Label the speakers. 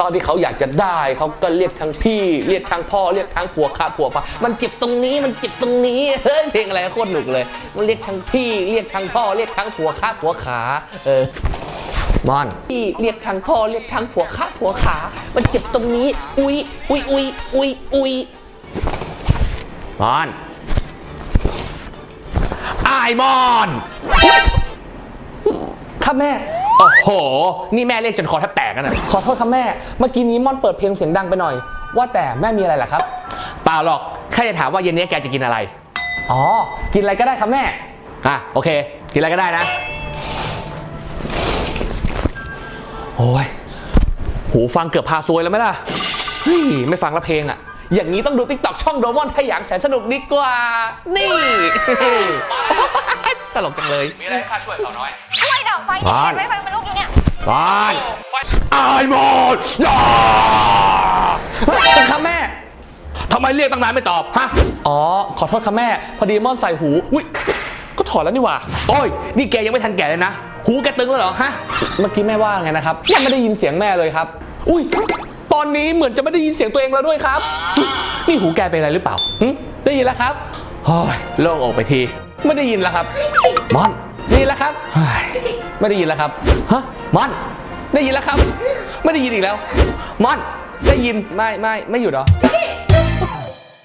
Speaker 1: ตอนที่เขาอยากจะได้เขาก็เรียกทั้งพี่ เรียกทั้งพ่อเรียกทั้งผัวข้าผัวปะมันเจ็บตรงนี้มันเจ็บตรงนี้เฮ้ยเพลงอะไรโคตรหนุกเลย มันเรียกทั้งพี่ เรียกทั้งพ่อเรียกทั้งผัวข้าผัวขาเออบอนพี่เรียกทั้งพ่อเรียกทั้งผัวข้าผัวขา มันเจ็บตรงนี้ อุ้ยอุ้ยอุ้ยอุ้ยอุ้ยบอนอายมอนครับแม่ โอ้โห นี่แม่เรียกจนคอแทบแตกกันนะขอโทษครับแม่ เมื่อกี้นี้ม่อนเปิดเพลงเสียงดังไปหน่อย ว่าแต่แม่มีอะไรล่ะครับ เปล่าหรอก แค่จะถามว่าเย็นนี้แกจะกินอะไร อ๋อ กินอะไรก็ได้ครับแม่ อะโอเค กินอะไรก็ได้นะ โอ้ย หูฟังเกือบพาซวยแล้วไหมล่ะ เฮ้ย ไม่ฟังละเพลงอะ อย่างนี้ต้องดูติ๊กต็อกช่องโดมอนให้อย่างแสนสนุกดีกว่า นี่ ตลกจังเลย มีอะไรข้าช่วยเขาน้อย
Speaker 2: ช่วยดับไฟดิ
Speaker 1: บ้าน
Speaker 2: เห็นไหมไฟมันลุกอยู่เนี่ย
Speaker 1: บานอายหมดยาครับแม่ ทำไมเรียกตั้งนานไม่ตอบฮะ อ๋อ ขอโทษครับแม่ พอดีม่อนใส่หูอุ้ยก็ถอดแล้วนี่หว่า โอ้ย นี่แกยังไม่ทันแก่เลยนะ หูแกตึงแล้วเหรอฮะ เมื่อกี้แม่ว่าไงนะครับ ยังไม่ได้ยินเสียงแม่เลยครับ อุ้ย ตอนนี้เหมือนจะไม่ได้ยินเสียงตัวเองแล้วด้วยครับ นี่หูแกเป็นอะไรหรือเปล่าหึได้ยินแล้วครับโอ้ยโล่งอกไปที ไม่ได้ยินแล้วครับ ม่อนได้ยินแล้วครับเฮ้ย ไม่ได้ยินแล้วครับฮะม่อนได้ยินแล้วครับ ไม่ได้ยินอีกแล้วม่อนได้ยินไม่ไม่ไม่หยุดเหรอ